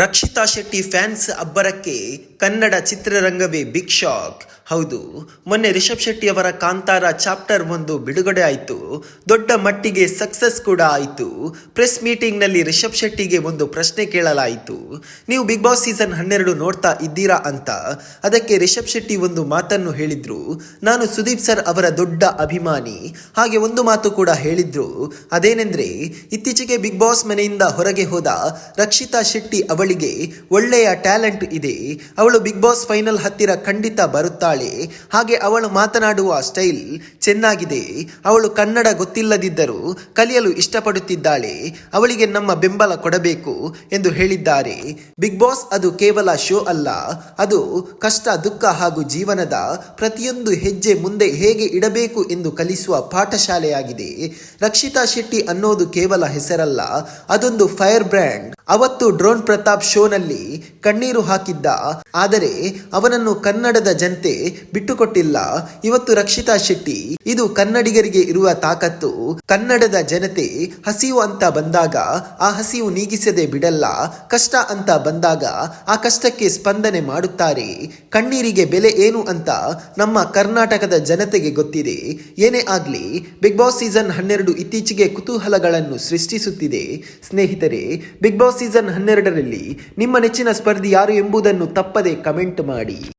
Rakshita Shetty fans ಅಬ್ಬರಕ್ಕೆ ಕನ್ನಡ ಚಿತ್ರರಂಗವೇ big shock ಹೌದು, ಮೊನ್ನೆ ರಿಷಬ್ ಶೆಟ್ಟಿ ಅವರ ಕಾಂತಾರ ಚಾಪ್ಟರ್ ಒಂದು ಬಿಡುಗಡೆ ಆಯಿತು. ದೊಡ್ಡ ಮಟ್ಟಿಗೆ ಸಕ್ಸಸ್ ಕೂಡ ಆಯಿತು. ಪ್ರೆಸ್ ಮೀಟಿಂಗ್ನಲ್ಲಿ ರಿಷಬ್ ಶೆಟ್ಟಿಗೆ ಒಂದು ಪ್ರಶ್ನೆ ಕೇಳಲಾಯಿತು. ನೀವು ಬಿಗ್ ಬಾಸ್ ಸೀಸನ್ ಹನ್ನೆರಡು ನೋಡ್ತಾ ಇದ್ದೀರಾ ಅಂತ. ಅದಕ್ಕೆ ರಿಷಬ್ ಶೆಟ್ಟಿ ಒಂದು ಮಾತನ್ನು ಹೇಳಿದ್ರು. ನಾನು ಸುದೀಪ್ ಸರ್ ಅವರ ದೊಡ್ಡ ಅಭಿಮಾನಿ. ಹಾಗೆ ಒಂದು ಮಾತು ಕೂಡ ಹೇಳಿದ್ರು. ಅದೇನೆಂದ್ರೆ, ಇತ್ತೀಚೆಗೆ ಬಿಗ್ ಬಾಸ್ ಮನೆಯಿಂದ ಹೊರಗೆ ಹೋದ ರಕ್ಷಿತಾ ಶೆಟ್ಟಿ ಅವಳಿಗೆ ಒಳ್ಳೆಯ ಟ್ಯಾಲೆಂಟ್ ಇದೆ. ಅವಳು ಬಿಗ್ ಬಾಸ್ ಫೈನಲ್ ಹತ್ತಿರ ಖಂಡಿತ ಬರುತ್ತಾಳೆ. ಹಾಗೆ ಅವಳು ಮಾತನಾಡುವ ಸ್ಟೈಲ್ ಚೆನ್ನಾಗಿದೆ. ಅವಳು ಕನ್ನಡ ಗೊತ್ತಿಲ್ಲದಿದ್ದರೂ ಕಲಿಯಲು ಇಷ್ಟಪಡುತ್ತಿದ್ದಾಳೆ. ಅವಳಿಗೆ ನಮ್ಮ ಬೆಂಬಲ ಕೊಡಬೇಕು ಎಂದು ಹೇಳಿದ್ದಾರೆ. ಬಿಗ್ ಬಾಸ್ ಅದು ಕೇವಲ ಶೋ ಅಲ್ಲ. ಅದು ಕಷ್ಟ, ದುಃಖ ಹಾಗೂ ಜೀವನದ ಪ್ರತಿಯೊಂದು ಹೆಜ್ಜೆ ಮುಂದೆ ಹೇಗೆ ಇಡಬೇಕು ಎಂದು ಕಲಿಸುವ ಪಾಠಶಾಲೆಯಾಗಿದೆ. ರಕ್ಷಿತಾ ಶೆಟ್ಟಿ ಅನ್ನೋದು ಕೇವಲ ಹೆಸರಲ್ಲ. ಅದೊಂದು ಫೈರ್ ಬ್ರ್ಯಾಂಡ್. ಅವತ್ತು ಡ್ರೋನ್ ಪ್ರತಾಪ್ ಶೋನಲ್ಲಿ ಕಣ್ಣೀರು ಹಾಕಿದ್ದ. ಆದರೆ ಅವನನ್ನು ಕನ್ನಡದ ಜನತೆ ಬಿಟ್ಟುಕೊಟ್ಟಿಲ್ಲ. ಇವತ್ತು ರಕ್ಷಿತಾ ಶೆಟ್ಟಿ, ಇದು ಕನ್ನಡಿಗರಿಗೆ ಇರುವ ತಾಕತ್ತು. ಕನ್ನಡದ ಜನತೆ ಹಸಿವು ಅಂತ ಬಂದಾಗ ಆ ಹಸಿವು ನೀಗಿಸದೆ ಬಿಡಲ್ಲ. ಕಷ್ಟ ಅಂತ ಬಂದಾಗ ಆ ಕಷ್ಟಕ್ಕೆ ಸ್ಪಂದನೆ ಮಾಡುತ್ತಾರೆ. ಕಣ್ಣೀರಿಗೆ ಬೆಲೆ ಏನು ಅಂತ ನಮ್ಮ ಕರ್ನಾಟಕದ ಜನತೆಗೆ ಗೊತ್ತಿದೆ. ಏನೇ ಆಗ್ಲಿ, ಬಿಗ್ ಬಾಸ್ ಸೀಸನ್ ಹನ್ನೆರಡು ಇತ್ತೀಚೆಗೆ ಕುತೂಹಲಗಳನ್ನು ಸೃಷ್ಟಿಸುತ್ತಿದೆ. ಸ್ನೇಹಿತರೆ, ಬಿಗ್ ಬಾಸ್ ಸೀಸನ್ ಹನ್ನೆರಡರಲ್ಲಿ ನಿಮ್ಮ ನೆಚ್ಚಿನ ಸ್ಪರ್ಧಿ ಯಾರು ಎಂಬುದನ್ನು ತಪ್ಪದೆ ಕಮೆಂಟ್ ಮಾಡಿ.